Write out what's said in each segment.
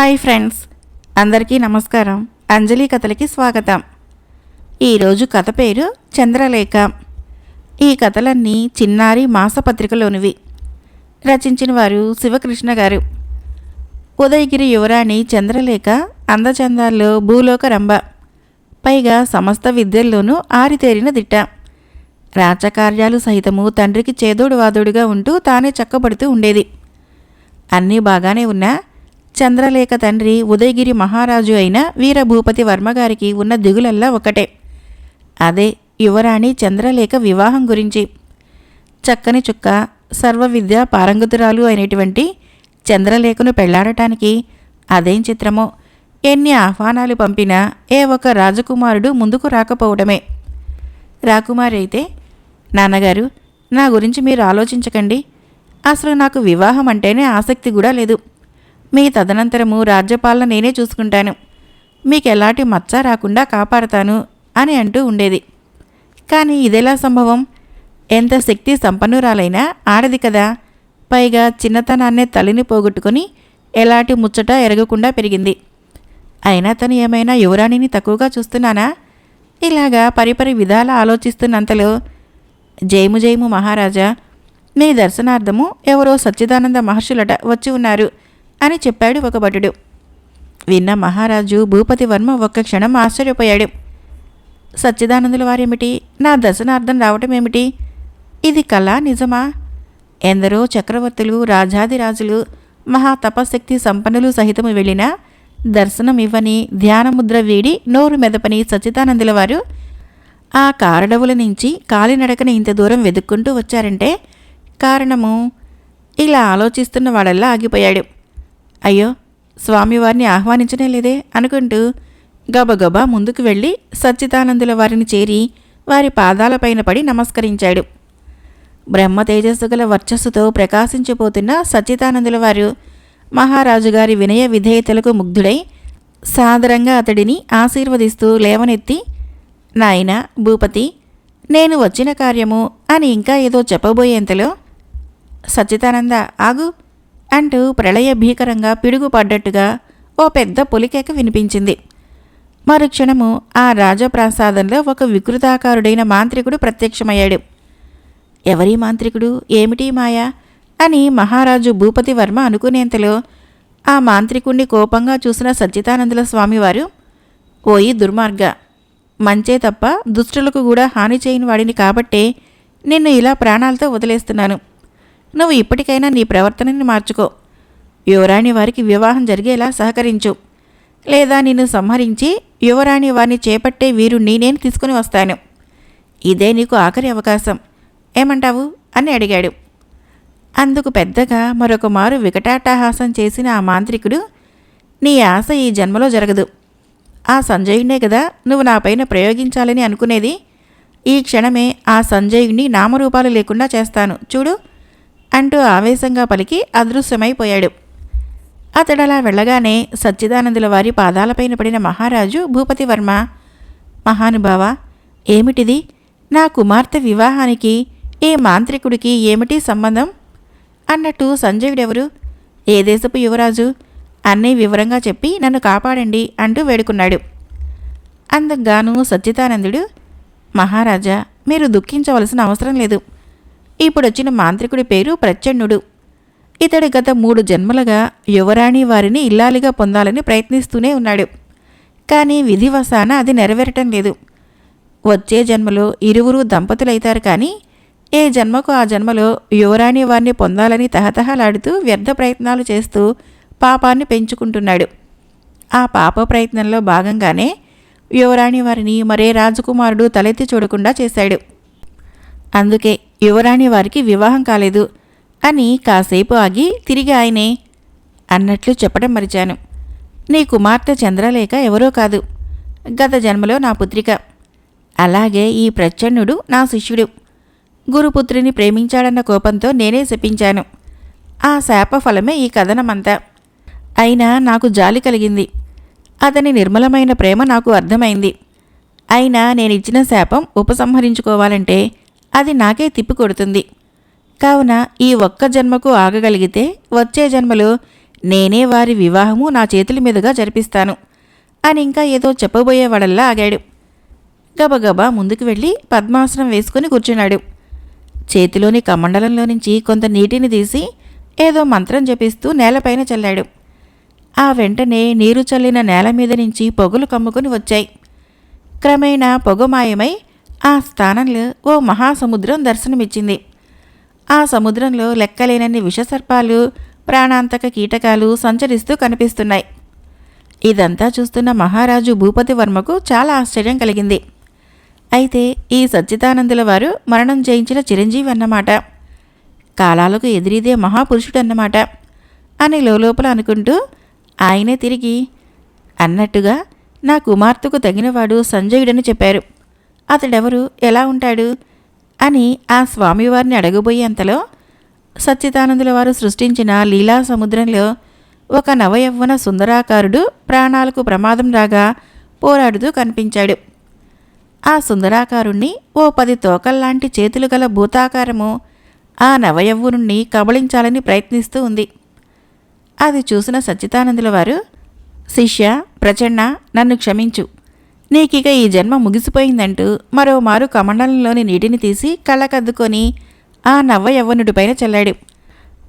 Hi friends. అందరికీ నమస్కారం. అంజలి కథలకి స్వాగతం. ఈరోజు కథ పేరు చంద్రలేఖ. ఈ కథలన్నీ చిన్నారి మాసపత్రికలోనివి. రచించిన వారు శివకృష్ణ గారు. ఉదయగిరి యువరాణి చంద్రలేఖ అందచందాల్లో భూలోక రంభ. పైగా సమస్త విద్యల్లోనూ ఆరితేరిన దిట్ట. రాచకార్యాలు సహితము తండ్రికి చేదోడు వాదోడుగా ఉంటూ తానే చక్కబడుతూ ఉండేది. అన్నీ బాగానే ఉన్నా చంద్రలేఖ తండ్రి ఉదయగిరి మహారాజు అయిన వీరభూపతి వర్మగారికి ఉన్న దిగులల్లా ఒకటే. అదే యువరాణి చంద్రలేఖ వివాహం గురించి. చక్కని చుక్క సర్వ విద్య పారంగతురాలు అయినటువంటి చంద్రలేఖను పెళ్ళాడటానికి అదేం చిత్రమో. ఎన్ని ఆహ్వానాలు పంపినా ఏ ఒక రాజకుమారుడు ముందుకు రాకపోవడమే. రాకుమారి అయితే నాన్నగారు నా గురించి మీరు ఆలోచించకండి. అసలు నాకు వివాహం అంటేనే ఆసక్తి కూడా లేదు. మీ తదనంతరము రాజ్యపాలన నేనే చూసుకుంటాను. మీకు ఎలాంటి మచ్చ రాకుండా కాపాడతాను అని అంటూ ఉండేది. కానీ ఇదెలా సంభవం? ఎంత శక్తి సంపన్నురాలైనా ఆడది కదా. పైగా చిన్నతనాన్నే తల్లిని పోగొట్టుకొని ఎలాంటి ముచ్చట ఎరగకుండా పెరిగింది. అయినా తను ఏమైనా యువరాణిని తక్కువగా చూస్తున్నానా? ఇలాగా పరిపరి విధాల ఆలోచిస్తున్నంతలో జయము జయము మహారాజా మీ దర్శనార్థము ఎవరో సచ్చిదానంద మహర్షులట వచ్చి ఉన్నారు. అని చెప్పాడు ఒక భటుడు. విన్న మహారాజు భూపతి వర్మ ఒక్క క్షణం ఆశ్చర్యపోయాడు. సచ్చిదానందుల వారేమిటి? నా దర్శనార్థం రావటం ఏమిటి ఇది కళ నిజమా? ఎందరో చక్రవర్తులు రాజాదిరాజులు మహా తపశక్తి సంపన్నులు సహితము వెళ్ళినా దర్శనం ఇవ్వని ధ్యానముద్ర వీడి నోరు మెదపని సచ్చిదానందుల వారు ఆ కారడవుల నుంచి కాలినడకన ఇంత దూరం వెతుక్కుంటూ వచ్చారంటే కారణము? ఇలా ఆలోచిస్తున్న వాడల్లా ఆగిపోయాడు. అయ్యో స్వామివారిని ఆహ్వానించనే లేదే అనుకుంటూ గబగబా ముందుకు వెళ్ళి సచ్చిదానందుల వారిని చేరి వారి పాదాలపైన పడి నమస్కరించాడు. బ్రహ్మ తేజస్సు గల వర్చస్సుతో ప్రకాశించిపోతున్న సచ్చిదానందుల వారు మహారాజు గారి వినయ విధేయతలకు ముగ్ధుడై సాదరంగా అతడిని ఆశీర్వదిస్తూ లేవనెత్తి నాయనా భూపతి నేను వచ్చిన కార్యము అని ఇంకా ఏదో చెప్పబోయేంతలో సచ్చిదానంద ఆగు అంటూ ప్రళయ భీకరంగా పిడుగుపడ్డట్టుగా ఓ పెద్ద పొలికేక వినిపించింది. మరుక్షణము ఆ రాజప్రాసాదంలో ఒక వికృతాకారుడైన మాంత్రికుడు ప్రత్యక్షమయ్యాడు. ఎవరి మాంత్రికుడు? ఏమిటి మాయా అని మహారాజు భూపతి వర్మ అనుకునేంతలో ఆ మాంత్రికుణ్ణి కోపంగా చూసిన సచ్చిదానందుల స్వామివారు ఓయి దుర్మార్గ! మంచే తప్ప దుష్టులకు కూడా హాని చేయని వాడిని కాబట్టే నిన్ను ఇలా ప్రాణాలతో వదిలేస్తున్నాను. నువ్వు ఇప్పటికైనా నీ ప్రవర్తనని మార్చుకో. యువరాణి వారికి వివాహం జరిగేలా సహకరించు. లేదా నిన్ను సంహరించి యువరాణి వారిని చేపట్టే వీరు నేను తీసుకుని వస్తాను. ఇదే నీకు ఆఖరి అవకాశం. ఏమంటావు? అని అడిగాడు. అందుకు పెద్దగా మరొక మారు వికటాటహాసం చేసిన ఆ మాంత్రికుడు నీ ఆశ ఈ జన్మలో జరగదు. ఆ సంజయుడినే కదా నువ్వు నాపైన ప్రయోగించాలని అనుకునేది. ఈ క్షణమే ఆ సంజయుడిని నామరూపాలు లేకుండా చేస్తాను. చూడు అంటూ ఆవేశంగా పలికి అదృశ్యమైపోయాడు. అతడలా వెళ్ళగానే సచ్చిదానందుల వారి పాదాలపైన పడిన మహారాజు భూపతి వర్మ మహానుభావ ఏమిటిది? నా కుమార్తె వివాహానికి ఈ మాంత్రికుడికి ఏమిటి సంబంధం? అన్నట్టు సంజయుడెవరు? ఏ దేశపు యువరాజు? అన్నీ వివరంగా చెప్పి నన్ను కాపాడండి అంటూ వేడుకున్నాడు. అందుకుగాను సచ్చిదానందుడు మహారాజా మీరు దుఃఖించవలసిన అవసరం లేదు. ఇప్పుడొచ్చిన మాంత్రికుడి పేరు ప్రచండుడు ఇతడు గత మూడు జన్మలుగా యువరాణి వారిని ఇల్లాలిగా పొందాలని ప్రయత్నిస్తూనే ఉన్నాడు. కానీ విధివశాన అది నెరవేరటం లేదు. వచ్చే జన్మలో ఇరువురు దంపతులైతారు కానీ ఏ జన్మకు ఆ జన్మలో యువరాణి వారిని పొందాలని తహతహలాడుతూ వ్యర్థ ప్రయత్నాలు చేస్తూ పాపాన్ని పెంచుకుంటున్నాడు. ఆ పాప ప్రయత్నంలో భాగంగానే యువరాణి వారిని మరే రాజకుమారుడు తలెత్తి చూడకుండా చేశాడు. అందుకే యువరాణి వారికి వివాహం కాలేదు. అని కాసేపు ఆగి తిరిగి ఆయనే అన్నట్లు చెప్పడం మరిచాను. నీ కుమార్తె చంద్రలేఖ ఎవరో కాదు. గత జన్మలో నా పుత్రిక. అలాగే ఈ ప్రచ్ఛన్నుడు నా శిష్యుడు. గురుపుత్రిని ప్రేమించాడన్న కోపంతో నేనే శపించాను. ఆ శాప ఫలమే ఈ కథనమంతా. అయినా నాకు జాలి కలిగింది. అతని నిర్మలమైన ప్రేమ నాకు అర్థమైంది. అయినా నేనిచ్చిన శాపం ఉపసంహరించుకోవాలంటే అది నాకే తిప్పికొడుతుంది కావున ఈ ఒక్క జన్మకు ఆగగలిగితే వచ్చే జన్మలో నేనే వారి వివాహము నా చేతుల మీదుగా జరిపిస్తాను అని ఇంకా ఏదో చెప్పబోయేవాడల్లా ఆగాడు. గబగబా ముందుకు వెళ్ళి పద్మాసనం వేసుకుని కూర్చున్నాడు. చేతిలోని కమండలంలో నుంచి కొంత నీటిని తీసి ఏదో మంత్రం జపిస్తూ నేలపైన చల్లాడు. ఆ వెంటనే నీరు చల్లిన నేల మీద నుంచి పొగలు కమ్ముకుని వచ్చాయి. క్రమేణా పొగ మాయమై ఆ స్థానంలో ఓ మహాసముద్రం దర్శనమిచ్చింది. ఆ సముద్రంలో లెక్కలేనన్ని విషసర్పాలు ప్రాణాంతక కీటకాలు సంచరిస్తూ కనిపిస్తున్నాయి. ఇదంతా చూస్తున్న మహారాజు భూపతి వర్మకు చాలా ఆశ్చర్యం కలిగింది. అయితే ఈ సచ్చిదానందుల వారు మరణం చేయించిన చిరంజీవి అన్నమాట. కాలాలకు ఎదిరిదే మహాపురుషుడన్నమాట అని లోపల అనుకుంటూ ఆయనే తిరిగి అన్నట్టుగా నా కుమార్తెకు తగినవాడు సంజయుడని చెప్పారు. అతడెవరు? ఎలా ఉంటాడు? అని ఆ స్వామివారిని అడగబోయేంతలో సచ్చిదానందుల వారు సృష్టించిన లీలా సముద్రంలో ఒక నవయవ్వన సుందరాకారుడు ప్రాణాలకు ప్రమాదం రాగా పోరాడుతూ కనిపించాడు. ఆ సుందరాకారుణ్ణి ఓ పది తోకల్లాంటి చేతులు గల భూతాకారము ఆ నవయవ్వనుణ్ణి కబళించాలని ప్రయత్నిస్తూ ఉంది. అది చూసిన సచ్చిదానందుల వారు శిష్య ప్రచండ నన్ను క్షమించు. నీకిక ఈ జన్మ ముగిసిపోయిందంటూ మరోమారు కమండలంలోని నీటిని తీసి కళ్ళకద్దుకొని ఆ నవ్వ యవ్వనుడిపైన చల్లాడు.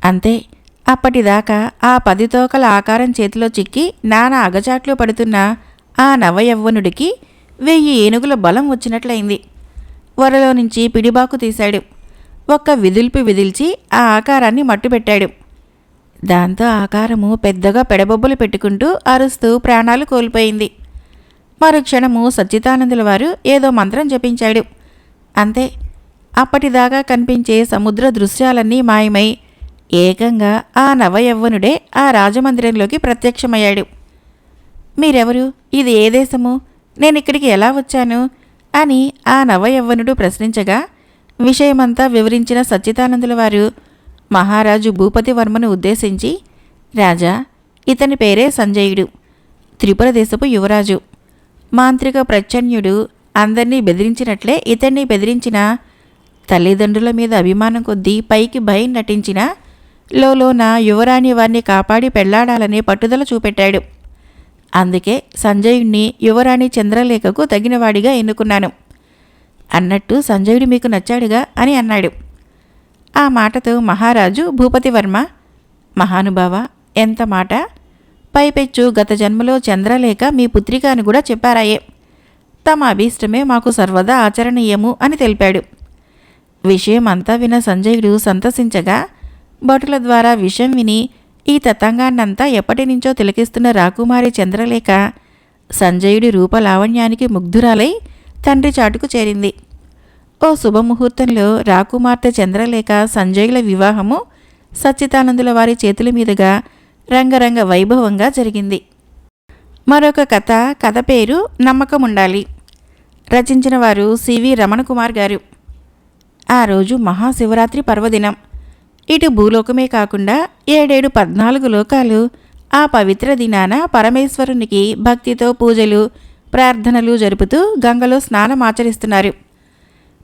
అంతే అప్పటిదాకా ఆ పది తోకల ఆకారం చేతిలో చిక్కి నానా అగచాట్లు పడుతున్న ఆ నవయవ్వనుడికి వెయ్యి ఏనుగుల బలం వచ్చినట్లయింది. వరలో నుంచి పిడిబాకు తీశాడు. ఒక్క విదిల్పి విదిల్చి ఆ ఆకారాన్ని మట్టుపెట్టాడు దాంతో ఆకారము పెద్దగా పెడబొబ్బలు పెట్టుకుంటూ అరుస్తూ ప్రాణాలు కోల్పోయింది. మరుక్షణము సచ్చిదానందుల వారు ఏదో మంత్రం జపించాడు. అంతే. అప్పటిదాకా కనిపించే సముద్ర దృశ్యాలన్నీ మాయమై ఏకంగా ఆ నవయవ్వనుడే ఆ రాజమందిరంలోకి ప్రత్యక్షమయ్యాడు. మీరెవరు? ఇది ఏ దేశము? నేను ఇక్కడికి ఎలా వచ్చాను? అని ఆ నవయవ్వనుడు ప్రశ్నించగా విషయమంతా వివరించిన సచ్చిదానందుల వారు మహారాజు భూపతి వర్మను ఉద్దేశించి రాజా ఇతని పేరే సంజయుడు త్రిపుర దేశపు యువరాజు మాంత్రిక ప్రచన్యుడు అందరినీ బెదిరించినట్లే ఇతన్ని బెదిరించిన తల్లిదండ్రుల మీద అభిమానం కొద్దీ పైకి భయం నటించిన లోన యువరాణి వారిని కాపాడి పెళ్ళాడాలనే పట్టుదల చూపెట్టాడు. అందుకే సంజయుణ్ణి యువరాణి చంద్రలేఖకు తగినవాడిగా ఎన్నుకున్నాను. అన్నట్టు సంజయుడు మీకు నచ్చాడుగా అని అన్నాడు. ఆ మాటతో మహారాజు భూపతివర్మ మహానుభావ ఎంత మాట? పైపెచ్చు గత జన్మలో చంద్రలేఖ మీ పుత్రిక అని కూడా చెప్పారాయే. తమ అభీష్టమే మాకు సర్వదా ఆచరణీయము అని తెలిపాడు. విషయం అంతా విన సంజయుడు సంతసించగా భటుల ద్వారా విషయం విని ఈ తతంగాన్నంతా ఎప్పటి నుంచో తిలకిస్తున్న రాకుమారి చంద్రలేఖ సంజయుడి రూపలావణ్యానికి ముగ్ధురాలై తండ్రి చాటుకు చేరింది. ఓ శుభముహూర్తంలో రాకుమార్తె చంద్రలేఖ సంజయుల వివాహము సచ్చిదానందుల వారి చేతుల మీదుగా రంగరంగ వైభవంగా జరిగింది. మరొక కథ కథ పేరు నమ్మకం ఉండాలి రచించిన వారు సివి రమణ కుమార్ గారు. ఆ రోజు మహాశివరాత్రి పర్వదినం. ఇటు భూలోకమే కాకుండా ఏడేడు పద్నాలుగు లోకాలు ఆ పవిత్ర దినాన పరమేశ్వరునికి భక్తితో పూజలు ప్రార్థనలు జరుపుతూ గంగలో స్నానం ఆచరిస్తున్నారు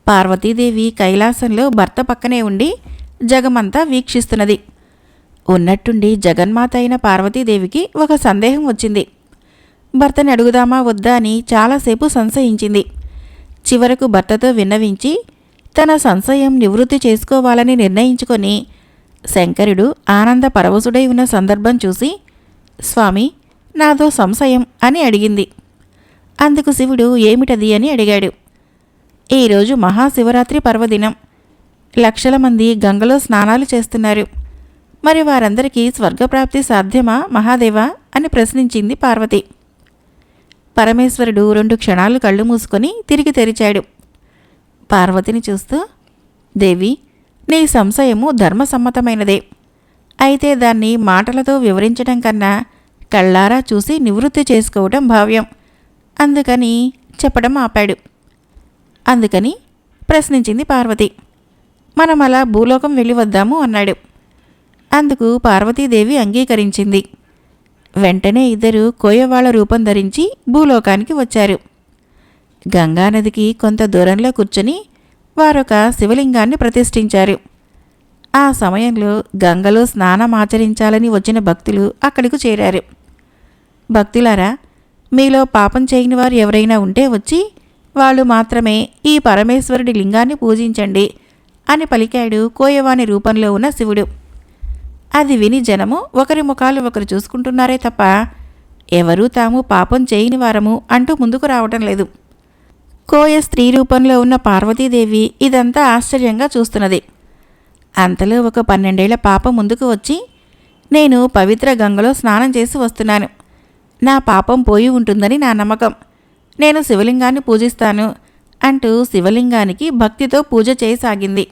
పార్వతీదేవి కైలాసంలో భర్త పక్కనే ఉండి జగమంతా వీక్షిస్తున్నది. ఉన్నట్టుండి జగన్మాత అయిన పార్వతీదేవికి ఒక సందేహం వచ్చింది. భర్తని అడుగుదామా వద్దా అని చాలాసేపు సంశయించింది. చివరకు భర్తతో విన్నవించి తన సంశయం నివృత్తి చేసుకోవాలని నిర్ణయించుకొని శంకరుడు ఆనంద పరవశుడై ఉన్న సందర్భం చూసి స్వామి నాదో సంశయం అని అడిగింది. అందుకు శివుడు ఏమిటది? అని అడిగాడు. ఈరోజు మహాశివరాత్రి పర్వదినం. లక్షల మంది గంగలో స్నానాలు చేస్తున్నారు. మరి వారందరికీ స్వర్గప్రాప్తి సాధ్యమా మహాదేవా అని ప్రశ్నించింది పార్వతి. పరమేశ్వరుడు రెండు క్షణాలు కళ్ళు మూసుకొని తిరిగి తెరిచాడు. పార్వతిని చూస్తూ దేవి నీ సంశయము ధర్మసమ్మతమైనదే. అయితే దాన్ని మాటలతో వివరించడం కన్నా కళ్ళారా చూసి నివృత్తి చేసుకోవడం భావ్యం. అందుకని చెప్పడం ఆపాడు. అందుకని ప్రశ్నించింది పార్వతి. మనం అలా భూలోకం వెళ్ళి వద్దాము అన్నాడు. అందుకు పార్వతీదేవి అంగీకరించింది. వెంటనే ఇద్దరు కోయవాళ్ళ రూపం ధరించి భూలోకానికి వచ్చారు. గంగానదికి కొంత దూరంలో కూర్చొని వారొక శివలింగాన్ని ప్రతిష్ఠించారు. ఆ సమయంలో గంగలో స్నానం ఆచరించాలని వచ్చిన భక్తులు అక్కడికి చేరారు. భక్తులారా మీలో పాపం చేయని వారు ఎవరైనా ఉంటే వచ్చి వాళ్ళు మాత్రమే ఈ పరమేశ్వరుడి లింగాన్ని పూజించండి అని పలికాడు కోయవాని రూపంలో ఉన్న శివుడు. అది విని జనము ఒకరి ముఖాలు ఒకరు చూసుకుంటున్నారే తప్ప ఎవరూ తాము పాపం చేయని వారము అంటూ ముందుకు రావటం లేదు. కోయ స్త్రీ రూపంలో ఉన్న పార్వతీదేవి ఇదంతా ఆశ్చర్యంగా చూస్తున్నది. అంతలో ఒక పన్నెండేళ్ళ పాప ముందుకు వచ్చి నేను పవిత్ర గంగలో స్నానం చేసి వస్తున్నాను. నా పాపం పోయి ఉంటుందని నా నమ్మకం. నేను శివలింగాన్ని పూజిస్తాను అంటూ శివలింగానికి భక్తితో పూజ చేయసాగింది.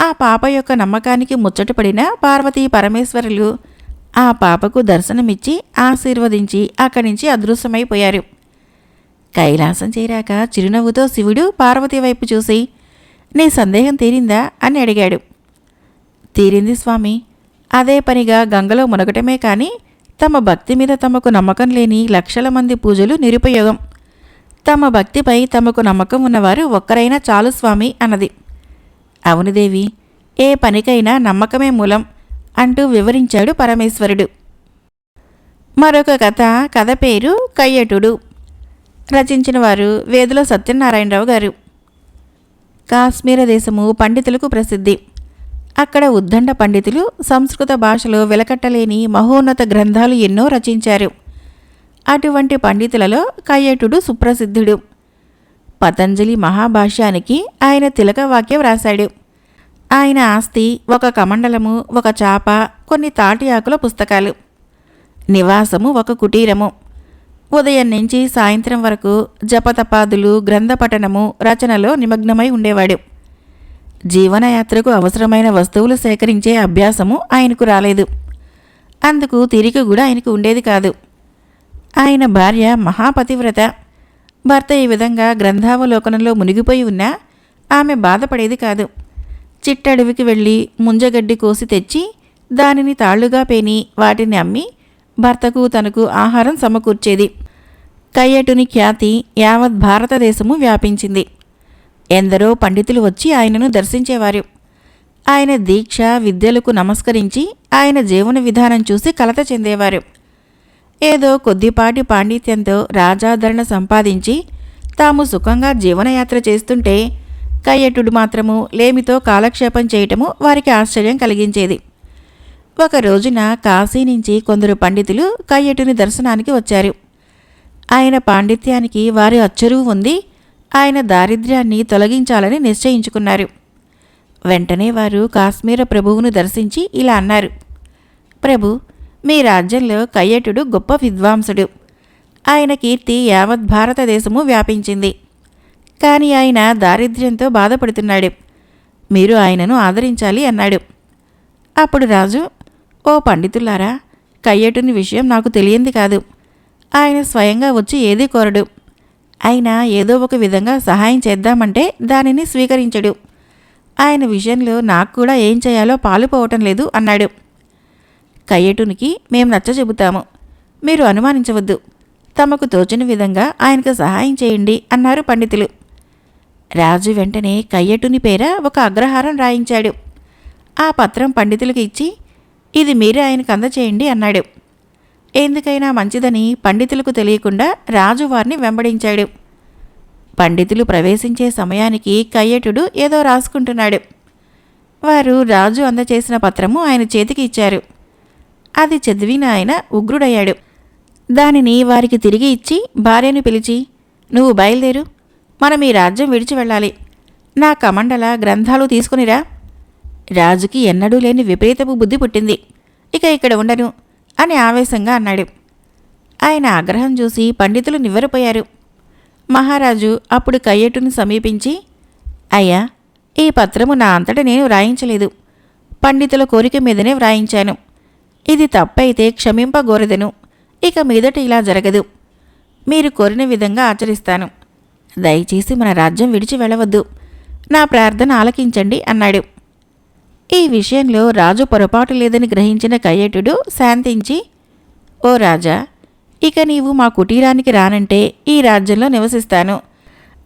ఆ పాప యొక్క నమ్మకానికి ముచ్చటపడిన పార్వతీ పరమేశ్వరులు ఆ పాపకు దర్శనమిచ్చి ఆశీర్వదించి అక్కడి నుంచి అదృశ్యమైపోయారు. కైలాసం చేరాక చిరునవ్వుతో శివుడు పార్వతి వైపు చూసి నీ సందేహం తీరిందా? అని అడిగాడు. తీరింది స్వామి. అదే పనిగా గంగలో మునగటమే కానీ తమ భక్తి మీద తమకు నమ్మకం లేని లక్షల మంది పూజలు నిరుపయోగం. తమ భక్తిపై తమకు నమ్మకం ఉన్నవారు ఒక్కరైనా చాలు స్వామి అన్నది. అవునుదేవి ఏ పనికైనా నమ్మకమే మూలం అంటూ వివరించాడు పరమేశ్వరుడు. మరొక కథ కథ పేరు కయ్యటుడు. రచించిన వారు వేదుల సత్యనారాయణరావు గారు. కాశ్మీర దేశము పండితులకు ప్రసిద్ధి. అక్కడ ఉద్దండ పండితులు సంస్కృత భాషలో వెలకట్టలేని మహోన్నత గ్రంథాలు ఎన్నో రచించారు. అటువంటి పండితులలో కయ్యటుడు సుప్రసిద్ధుడు. పతంజలి మహాభాష్యానికి ఆయన తిలకవాక్యం వ్రాశాడు ఆయన ఆస్తి ఒక కమండలము ఒక చాప కొన్ని తాటి ఆకుల పుస్తకాలు. నివాసము ఒక కుటీరము. ఉదయం నుంచి సాయంత్రం వరకు జపతపాదులు గ్రంథపఠనము రచనలో నిమగ్నమై ఉండేవాడు. జీవనయాత్రకు అవసరమైన వస్తువులు సేకరించే అభ్యాసము ఆయనకు రాలేదు. అందుకు తిరిగి కూడా ఆయనకు ఉండేది కాదు. ఆయన భార్య మహాపతివ్రత. భర్త ఈ విధంగా గ్రంథావలోకనంలో మునిగిపోయి ఉన్నా ఆమె బాధపడేది కాదు. చిట్టడవికి వెళ్ళి ముంజగడ్డి కోసి తెచ్చి దానిని తాళ్ళుగా పేని వాటిని అమ్మి భర్తకు తనకు ఆహారం సమకూర్చేది. కయ్యటుని ఖ్యాతి యావత్ భారతదేశము వ్యాపించింది. ఎందరో పండితులు వచ్చి ఆయనను దర్శించేవారు. ఆయన దీక్ష విద్యలకు నమస్కరించి ఆయన జీవన విధానం చూసి కలత చెందేవారు. ఏదో కొద్దిపాటి పాండిత్యంతో రాజాదరణ సంపాదించి తాము సుఖంగా జీవనయాత్ర చేస్తుంటే కయ్యటుడు మాత్రము లేమితో కాలక్షేపం చేయటము వారికి ఆశ్చర్యం కలిగించేది. ఒక రోజున కాశీ నుంచి కొందరు పండితులు కయ్యటుని దర్శనానికి వచ్చారు. ఆయన పాండిత్యానికి వారి అచ్చరువు ఉంది ఆయన దారిద్ర్యాన్ని తొలగించాలని నిశ్చయించుకున్నారు. వెంటనే వారు కాశ్మీర ప్రభువును దర్శించి ఇలా అన్నారు ప్రభు మీ రాజ్యంలో కయ్యటుడు గొప్ప విద్వాంసుడు. ఆయన కీర్తి యావత్ భారతదేశము వ్యాపించింది. కానీ ఆయన దారిద్ర్యంతో బాధపడుతున్నాడు. మీరు ఆయనను ఆదరించాలి అన్నాడు. అప్పుడు రాజు ఓ పండితులారా కయ్యటుని విషయం నాకు తెలియంది కాదు. ఆయన స్వయంగా వచ్చి ఏదీ కోరడు. అయినా ఏదో ఒక విధంగా సహాయం చేద్దామంటే దానిని స్వీకరించడు. ఆయన విషయంలో నాకు కూడా ఏం చేయాలో పాలుపోవటం లేదు అన్నాడు. కయ్యటునికి మేము నచ్చ చెబుతాము. మీరు అనుమానించవద్దు. తమకు తోచిన విధంగా ఆయనకు సహాయం చేయండి అన్నారు పండితులు. రాజు వెంటనే కయ్యటుని పేర ఒక అగ్రహారం రాయించాడు. ఆ పత్రం పండితులకు ఇచ్చి ఇది మీరే ఆయనకు అందచేయండి అన్నాడు. ఎందుకైనా మంచిదని పండితులకు తెలియకుండా రాజు వారిని వెంబడించాడు. పండితులు ప్రవేశించే సమయానికి కయ్యటుడు ఏదో రాసుకుంటున్నాడు. వారు రాజు అందచేసిన పత్రము ఆయన చేతికి ఇచ్చారు. అది చదివిన ఆయన ఉగ్రుడయ్యాడు. దానిని వారికి తిరిగి ఇచ్చి భార్యను పిలిచి నువ్వు బయలుదేరు. మనం ఈ రాజ్యం విడిచి వెళ్ళాలి. నా కమండల గ్రంథాలు తీసుకునిరా. రాజుకి ఎన్నడూ లేని విపరీతపు బుద్ధి పుట్టింది. ఇక ఇక్కడ ఉండను అని ఆవేశంగా అన్నాడు. ఆయన ఆగ్రహం చూసి పండితులు నివ్వెరపోయారు. మహారాజు అప్పుడు కయ్యటుని సమీపించి అయ్యా ఈ పత్రము నా అంతట నేను వ్రాయించలేదు. పండితుల కోరిక మీదనే వ్రాయించాను. ఇది తప్పైతే క్షమింపగోరదను. ఇక మీదట ఇలా జరగదు. మీరు కోరిన విధంగా ఆచరిస్తాను. దయచేసి మన రాజ్యం విడిచి వెళ్ళవద్దు. నా ప్రార్థన ఆలకించండి అన్నాడు. ఈ విషయంలో రాజు పొరపాటు లేదని గ్రహించిన కయ్యటుడు శాంతించి ఓ రాజా ఇక నీవు మా కుటీరానికి రానంటే ఈ రాజ్యంలో నివసిస్తాను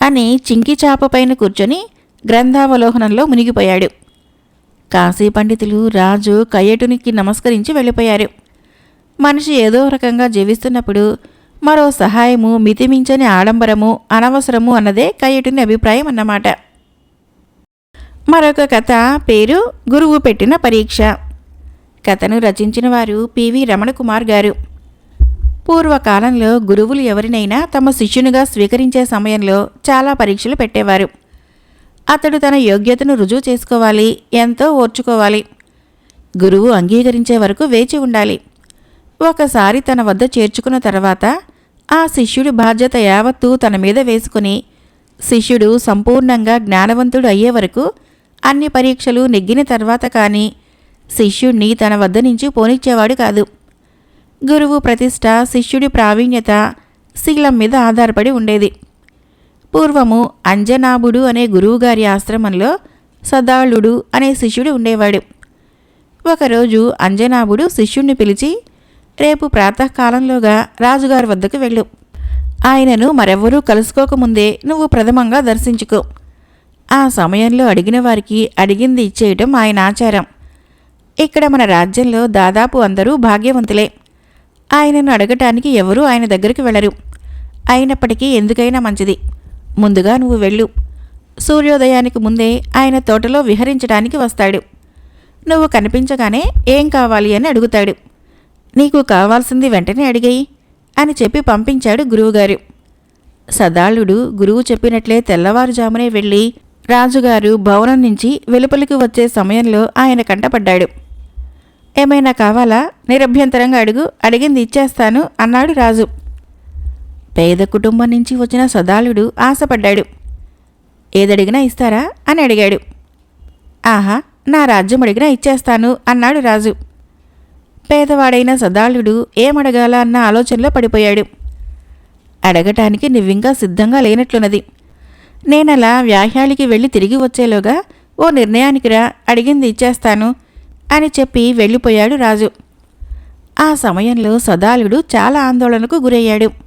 అని చింకి చాప పైన కూర్చొని గ్రంథావలోహనంలో మునిగిపోయాడు. కాశీ పండితులు రాజు కయ్యటునికి నమస్కరించి వెళ్ళిపోయారు. మనిషి ఏదో రకంగా జీవిస్తున్నప్పుడు మరో సహాయము మితిమించని ఆడంబరము అనవసరము అన్నదే కయ్యటుని అభిప్రాయం అన్నమాట. మరొక కథ పేరు గురువు పెట్టిన పరీక్ష. కథను రచించిన వారు పివి రమణకుమార్ గారు. పూర్వకాలంలో గురువులు ఎవరినైనా తమ శిష్యునిగా స్వీకరించే సమయంలో చాలా పరీక్షలు పెట్టేవారు. అతడు తన యోగ్యతను రుజువు చేసుకోవాలి ఎంతో ఓర్చుకోవాలి. గురువు అంగీకరించే వరకు వేచి ఉండాలి. ఒకసారి తన వద్ద చేర్చుకున్న తర్వాత ఆ శిష్యుడి బాధ్యత యావత్తూ తన మీద వేసుకుని శిష్యుడు సంపూర్ణంగా జ్ఞానవంతుడు అయ్యే వరకు అన్ని పరీక్షలు నెగ్గిన తర్వాత కానీ శిష్యుణ్ణి తన వద్ద నుంచి పోనిచ్చేవాడు కాదు. గురువు ప్రతిష్ట శిష్యుడి ప్రావీణ్యత శీలం మీద ఆధారపడి ఉండేది. పూర్వము అంజనాభుడు అనే గురువుగారి ఆశ్రమంలో సదాళుడు అనే శిష్యుడు ఉండేవాడు. ఒకరోజు అంజనాభుడు శిష్యుణ్ణి పిలిచి రేపు ప్రాతకాలంలోగా రాజుగారి వద్దకు వెళ్ళు. ఆయనను మరెవ్వరూ కలుసుకోకముందే నువ్వు ప్రథమంగా దర్శించుకో. ఆ సమయంలో అడిగిన వారికి అడిగింది ఇచ్చేయటం ఆయన ఆచారం. ఇక్కడ మన రాజ్యంలో దాదాపు అందరూ భాగ్యవంతులే. ఆయనను అడగటానికి ఎవరూ ఆయన దగ్గరికి వెళ్ళరు. అయినప్పటికీ ఎందుకైనా మంచిది. ముందుగా నువ్వు వెళ్ళు. సూర్యోదయానికి ముందే ఆయన తోటలో విహరించడానికి వస్తాడు. నువ్వు కనిపించగానే ఏం కావాలి అని అడుగుతాడు. నీకు కావాల్సింది వెంటనే అడిగాయి అని చెప్పి పంపించాడు గురువుగారు. సదాళుడు గురువు చెప్పినట్లే తెల్లవారుజామునే వెళ్ళి రాజుగారు భవనం నుంచి వెలుపలికి వచ్చే సమయంలో ఆయన కంటపడ్డాడు. ఏమైనా కావాలా? నిరభ్యంతరంగా అడుగు. అడిగింది ఇచ్చేస్తాను అన్నాడు రాజు. పేద కుటుంబం నుంచి వచ్చిన సదాలుడు ఆశపడ్డాడు. ఏదడిగినా ఇస్తారా? అని అడిగాడు. ఆహా నా రాజ్యం అడిగినా ఇచ్చేస్తాను అన్నాడు రాజు. పేదవాడైన సదాళుడు ఏమడగాల అన్న ఆలోచనలో పడిపోయాడు. అడగటానికి నువ్వింకా సిద్ధంగా లేనట్లున్నది. నేనలా వ్యాహ్యాలికి వెళ్ళి తిరిగి వచ్చేలోగా ఓ నిర్ణయానికి రా అడిగింది ఇచ్చేస్తాను అని చెప్పి వెళ్ళిపోయాడు రాజు. ఆ సమయంలో సదాళుడు చాలా ఆందోళనకు గురయ్యాడు.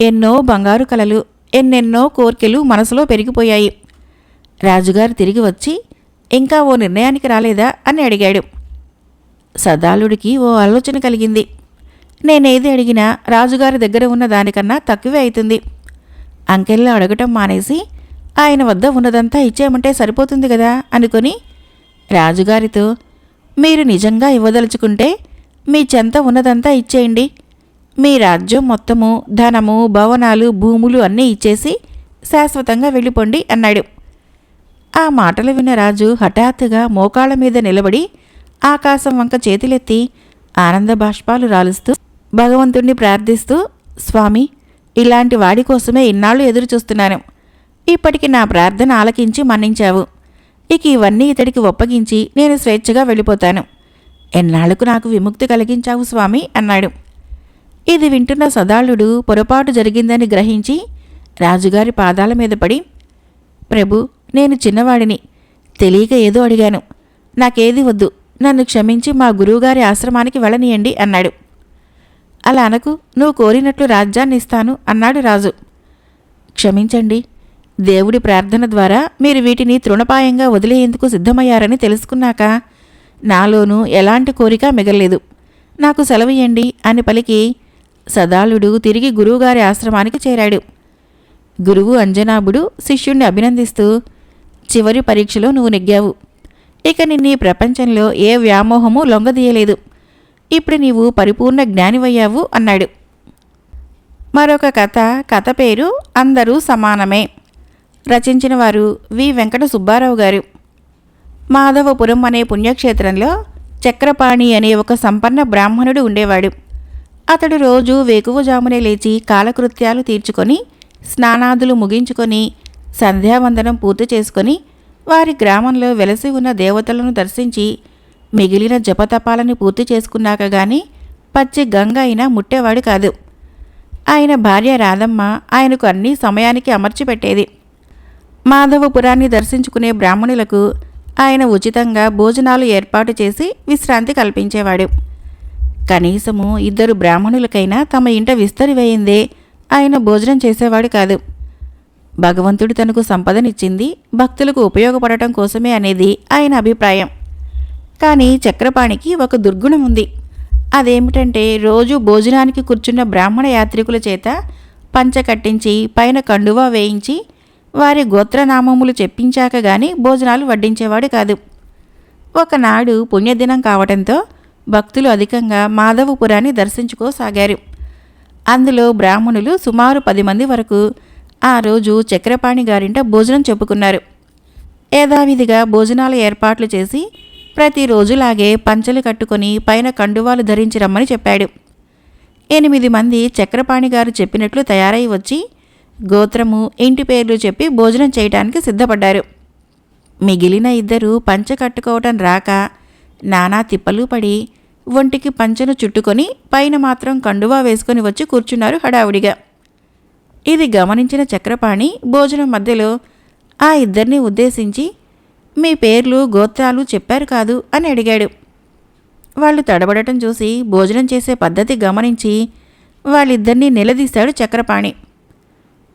ఎన్నో బంగారు కలలు ఎన్నెన్నో కోర్కెలు మనసులో పెరిగిపోయాయి. రాజుగారు తిరిగి వచ్చి ఇంకా ఓ నిర్ణయానికి రాలేదా? అని అడిగాడు. సదాళుడికి ఓ ఆలోచన కలిగింది. నేనేది అడిగినా రాజుగారి దగ్గర ఉన్న దానికన్నా తక్కువే అవుతుంది అంకెల్లో అడగటం మానేసి ఆయన వద్ద ఉన్నదంతా ఇచ్చేయమంటే సరిపోతుంది కదా? అనుకొని రాజుగారితో మీరు నిజంగా ఇవ్వదలుచుకుంటే మీ చెంత ఉన్నదంతా ఇచ్చేయండి. మీ రాజ్యం మొత్తము ధనము భవనాలు భూములు అన్నీ ఇచ్చేసి శాశ్వతంగా వెళ్ళిపోండి అన్నాడు. ఆ మాటలు విన్న రాజు హఠాత్తుగా మోకాళ్ళ మీద నిలబడి ఆకాశం వంక చేతులెత్తి ఆనంద బాష్పాలు రాలుస్తూ భగవంతుణ్ణి ప్రార్థిస్తూ స్వామి ఇలాంటి వాడి కోసమే ఇన్నాళ్ళు ఎదురు చూస్తున్నాను. ఇప్పటికి నా ప్రార్థన ఆలకించి మన్నించావు. ఇక ఇవన్నీ ఇతడికి ఒప్పగించి నేను స్వేచ్ఛగా వెళ్ళిపోతాను. ఎన్నాళ్ళకు నాకు విముక్తి కలిగించావు స్వామి అన్నాడు. ఇది వింటున్న సదాళుడు పొరపాటు జరిగిందని గ్రహించి రాజుగారి పాదాల మీద పడి ప్రభు నేను చిన్నవాడిని. తెలియక ఏదో అడిగాను. నాకేది వద్దు. నన్ను క్షమించి మా గురువుగారి ఆశ్రమానికి వెళ్ళనీయండి అన్నాడు. అలా అనకు. నువ్వు కోరినట్లు రాజ్యాన్ని ఇస్తాను అన్నాడు రాజు. క్షమించండి. దేవుడి ప్రార్థన ద్వారా మీరు వీటిని తృణపాయంగా వదిలేందుకు సిద్ధమయ్యారని తెలుసుకున్నాక నాలోనూ ఎలాంటి కోరిక మిగలలేదు. నాకు సెలవియండి అని పలికి సదాళుడు తిరిగి గురువుగారి ఆశ్రమానికి చేరాడు. గురువు అంజనాభుడు శిష్యుణ్ణి అభినందిస్తూ చివరి పరీక్షలో నువ్వు నెగ్గావు. ఇక నిన్నీ ప్రపంచంలో ఏ వ్యామోహము లొంగదీయలేదు. ఇప్పుడు నీవు పరిపూర్ణ జ్ఞానివయ్యావు అన్నాడు. మరొక కథ కథ పేరు అందరూ సమానమే. రచించిన వారు వి. వెంకట సుబ్బారావు గారు. మాధవపురం అనే పుణ్యక్షేత్రంలో చక్రపాణి అనే ఒక సంపన్న బ్రాహ్మణుడు ఉండేవాడు. అతడు రోజు వేకువజామునే లేచి కాలకృత్యాలు తీర్చుకొని స్నానాదులు ముగించుకొని సంధ్యావందనం పూర్తి చేసుకొని వారి గ్రామంలో వెలసి ఉన్న దేవతలను దర్శించి మిగిలిన జపతపాలను పూర్తి చేసుకున్నాక గాని పచ్చి గంగ అయినా ముట్టేవాడు కాదు. ఆయన భార్య రాధమ్మ ఆయనకు అన్ని సమయానికి అమర్చిపెట్టేది. మాధవపురాన్ని దర్శించుకునే బ్రాహ్మణులకు ఆయన ఉచితంగా భోజనాలు ఏర్పాటు చేసి విశ్రాంతి కల్పించేవాడు. కనీసము ఇద్దరు బ్రాహ్మణులకైనా తమ ఇంట విస్తరివేయిందే ఆయన భోజనం చేసేవాడు కాదు. భగవంతుడు తనకు సంపదనిచ్చింది భక్తులకు ఉపయోగపడటం కోసమే అనేది ఆయన అభిప్రాయం. కానీ చక్రపాణికి ఒక దుర్గుణం ఉంది. అదేమిటంటే రోజు భోజనానికి కూర్చున్న బ్రాహ్మణ యాత్రికుల చేత పంచ కట్టించి పైన కండువా వేయించి వారి గోత్రనామములు చెప్పించాక గాని భోజనాలు వడ్డించేవాడు కాదు. ఒకనాడు పుణ్యదినం కావటంతో భక్తులు అధికంగా మాధవపురాన్ని దర్శించుకోసాగారు. అందులో బ్రాహ్మణులు సుమారు పది మంది వరకు ఆ రోజు చక్రపాణి గారింట భోజనం చెప్పుకున్నారు. యథావిధిగా భోజనాల ఏర్పాట్లు చేసి ప్రతిరోజులాగే పంచలు కట్టుకొని పైన కండువాలు ధరించి రమ్మని చెప్పాడు. ఎనిమిది మంది చక్రపాణి గారు చెప్పినట్లు తయారై వచ్చి గోత్రము ఇంటి పేర్లు చెప్పి భోజనం చేయటానికి సిద్ధపడ్డారు. మిగిలిన ఇద్దరు పంచ కట్టుకోవటం రాక నానా తిప్పలు పడి ఒంటికి పంచను చుట్టుకొని పైన మాత్రం కండువా వేసుకొని వచ్చి కూర్చున్నారు హడావుడిగా. ఇది గమనించిన చక్రపాణి భోజనం మధ్యలో ఆ ఇద్దరిని ఉద్దేశించి మీ పేర్లు గోత్రాలు చెప్పారు కాదు అని అడిగాడు. వాళ్ళు తడబడటం చూసి భోజనం చేసే పద్ధతి గమనించి వాళ్ళిద్దరినీ నిలదీశాడు చక్రపాణి.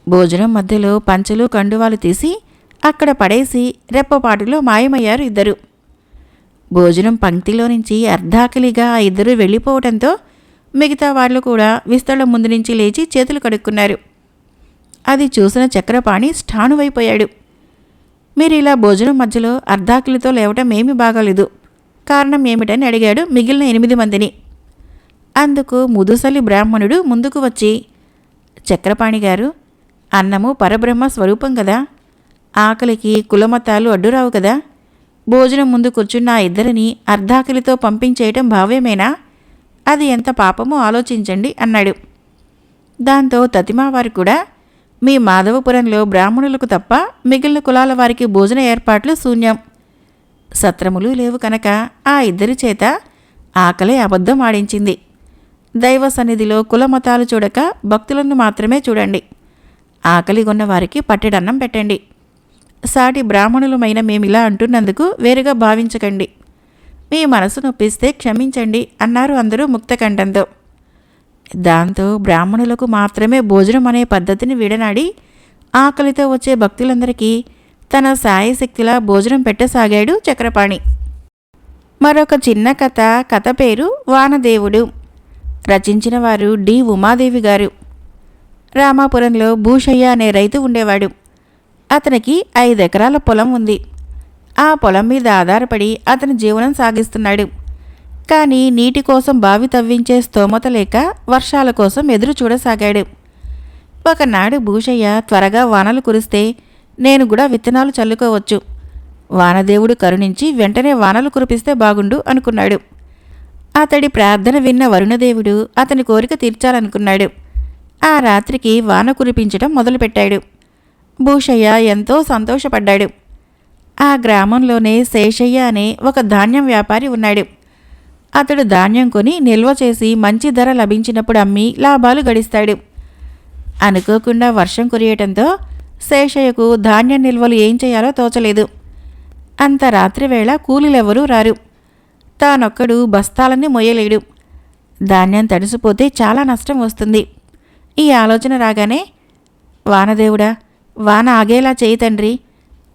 భోజనం మధ్యలో పంచలు కండువాలు తీసి అక్కడ పడేసి రెప్పపాటులో మాయమయ్యారు ఇద్దరు. భోజనం పంక్తిలో నుంచి అర్ధాకలిగా ఆ ఇద్దరు వెళ్ళిపోవడంతో మిగతా వాళ్ళు కూడా విస్తళ్ళ ముందు నుంచి లేచి చేతులు కడుక్కున్నారు. అది చూసిన చక్రపాణి స్టానువైపోయాడు మీరు ఇలా భోజనం మధ్యలో అర్ధాకిలితో లేవటం ఏమీ బాగాలేదు. కారణం ఏమిటని అడిగాడు మిగిలిన ఎనిమిది మందిని. అందుకు ముదుసలి బ్రాహ్మణుడు ముందుకు వచ్చి చక్రపాణి గారు అన్నము పరబ్రహ్మ స్వరూపం కదా ఆకలికి కులమతాలు అడ్డురావు కదా భోజనం ముందు కూర్చున్న ఆ ఇద్దరిని అర్ధాకలితో పంపించేయటం భావ్యమేనా? అది ఎంత పాపమో ఆలోచించండి అన్నాడు. దాంతో తతిమావారు కూడా మీ మాధవపురంలో బ్రాహ్మణులకు తప్ప మిగిలిన కులాల వారికి భోజన ఏర్పాట్లు శూన్యం. సత్రములు లేవు కనుక ఆ ఇద్దరి చేత ఆకలే అబద్ధం ఆడించింది. దైవ సన్నిధిలో కులమతాలు చూడక భక్తులను మాత్రమే చూడండి. ఆకలిగొన్న వారికి పట్టెడన్నం పెట్టండి. సాటి బ్రాహ్మణులమైన మేమిలా అంటున్నందుకు వేరుగా భావించకండి. మీ మనసు నొప్పిస్తే క్షమించండి అన్నారు అందరూ ముక్తకంఠంతో. దాంతో బ్రాహ్మణులకు మాత్రమే భోజనం అనే పద్ధతిని విడనాడి ఆకలితో వచ్చే భక్తులందరికీ తన సాయశక్తిలా భోజనం పెట్టసాగాడు చక్రపాణి. మరొక చిన్న కథ కథ పేరు వానదేవుడు. రచించిన వారు డి. ఉమాదేవి గారు. రామాపురంలో భూషయ్య అనే రైతు ఉండేవాడు. అతనికి ఐదు ఎకరాల పొలం ఉంది. ఆ పొలం మీద ఆధారపడి అతని జీవనం సాగిస్తున్నాడు. కానీ నీటి కోసం బావి తవ్వించే స్తోమత లేక వర్షాల కోసం ఎదురు చూడసాగాడు. ఒకనాడు భూషయ్య త్వరగా వానలు కురిస్తే నేను కూడా విత్తనాలు చల్లుకోవచ్చు. వానదేవుడు కరుణించి వెంటనే వానలు కురిపిస్తే బాగుండు అనుకున్నాడు. అతడి ప్రార్థన విన్న వరుణదేవుడు అతని కోరిక తీర్చాలనుకున్నాడు. ఆ రాత్రికి వాన కురిపించడం మొదలుపెట్టాడు. భూషయ్య ఎంతో సంతోషపడ్డాడు. ఆ గ్రామంలోనే శేషయ్య అనే ఒక ధాన్యం వ్యాపారి ఉన్నాడు. అతడు ధాన్యం కొని నిల్వ చేసి మంచి ధర లభించినప్పుడు అమ్మి లాభాలు గడిస్తాడు. అనుకోకుండా వర్షం కురియటంతో శేషయ్యకు ధాన్యం నిల్వలు ఏం చేయాలో తోచలేదు. అంత రాత్రివేళ కూలీలెవరూ రారు. తానొక్కడు బస్తాలన్నీ మొయ్యలేడు. ధాన్యం తడిసిపోతే చాలా నష్టం వస్తుంది. ఈ ఆలోచన రాగానే వానదేవుడా వాన ఆగేలా చేయి తండ్రి.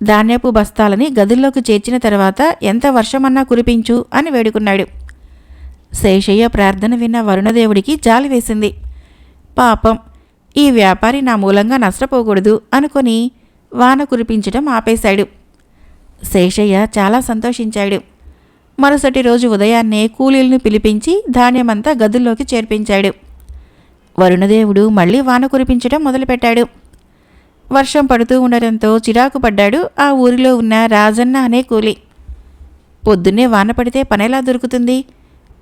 ధాన్యపు బస్తాలని గదుల్లోకి చేర్చిన తర్వాత ఎంత వర్షమన్నా కురిపించు అని వేడుకున్నాడు. శేషయ్య ప్రార్థన విన్న వరుణదేవుడికి జాలి వేసింది. పాపం ఈ వ్యాపారి నా మూలంగా నష్టపోకూడదు అనుకొని వాన కురిపించడం ఆపేశాడు. శేషయ్య చాలా సంతోషించాడు. మరుసటి రోజు ఉదయాన్నే కూలీలను పిలిపించి ధాన్యమంతా గదుల్లోకి చేర్పించాడు. వరుణదేవుడు మళ్ళీ వాన కురిపించడం మొదలుపెట్టాడు. వర్షం పడుతూ ఉండటంతో చిరాకు పడ్డాడు ఆ ఊరిలో ఉన్న రాజన్న అనే కూలి. పొద్దున్నే వాన పడితే పనెలా దొరుకుతుంది?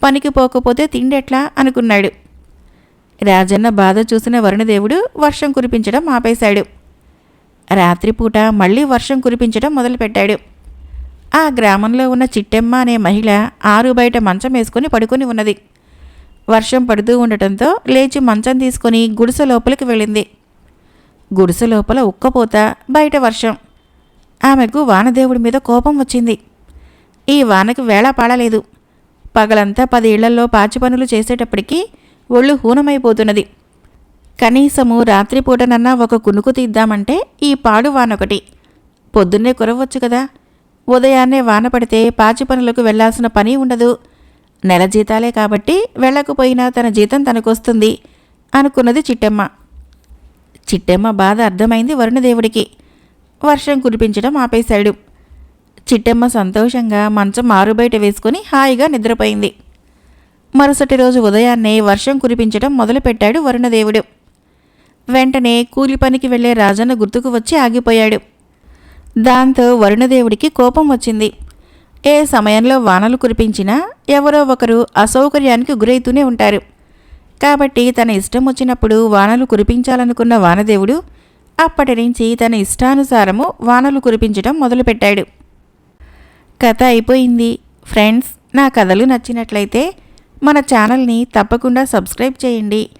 పనికి పోకపోతే తిండెట్లా? అనుకున్నాడు. రాజన్న బాధ చూసిన వరుణదేవుడు వర్షం కురిపించడం ఆపేశాడు. రాత్రిపూట మళ్ళీ వర్షం కురిపించడం మొదలుపెట్టాడు. ఆ గ్రామంలో ఉన్న చిట్టెమ్మ అనే మహిళ ఆరు బయట మంచం వేసుకుని పడుకొని ఉన్నది. వర్షం పడుతూ ఉండటంతో లేచి మంచం తీసుకొని గుడిసె లోపలికి వెళ్ళింది. గుడిసె లోపల ఉక్కపోత బయట వర్షం. ఆమెకు వానదేవుడి మీద కోపం వచ్చింది. ఈ వానకు వేళ పాడలేదు. పగలంతా పది ఇళ్ళలో పాచి పనులు చేసేటప్పటికీ ఒళ్ళు హూనమైపోతున్నది. కనీసము రాత్రిపూటనన్నా ఒక కునుకు తీద్దామంటే ఈ పాడు వానొకటి. పొద్దున్నే కురవచ్చు కదా. ఉదయాన్నే వాన పడితే పాచి పనులకు వెళ్ళాల్సిన పని ఉండదు. నెల జీతాలే కాబట్టి వెళ్ళకపోయినా తన జీతం తనకొస్తుంది అనుకున్నది చిట్టమ్మ. చిట్టెమ్మ బాధ అర్థమైంది వరుణదేవుడికి. వర్షం కురిపించడం ఆపేశాడు. చిట్టెమ్మ సంతోషంగా మంచం ఆరుబయట వేసుకుని హాయిగా నిద్రపోయింది. మరుసటి రోజు ఉదయాన్నే వర్షం కురిపించడం మొదలుపెట్టాడు వరుణదేవుడు. వెంటనే కూలి పనికి వెళ్ళే రాజన్న గుర్తుకు వచ్చి ఆగిపోయాడు. దాంతో వరుణదేవుడికి కోపం వచ్చింది. ఏ సమయంలో వానలు కురిపించినా ఎవరో ఒకరు అసౌకర్యానికి గురైతూనే ఉంటారు. కాబట్టి తన ఇష్టం వచ్చినప్పుడు వానలు కురిపించాలనుకున్న వానదేవుడు అప్పటి నుంచి తన ఇష్టానుసారము వానలు కురిపించడం మొదలుపెట్టాడు. కథ అయిపోయింది. ఫ్రెండ్స్ నా కథలు నచ్చినట్లయితే మన ఛానల్ని తప్పకుండా సబ్స్క్రైబ్ చేయండి.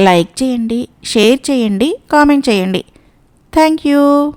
లైక్ చేయండి షేర్ చేయండి కామెంట్ చేయండి. Thank you.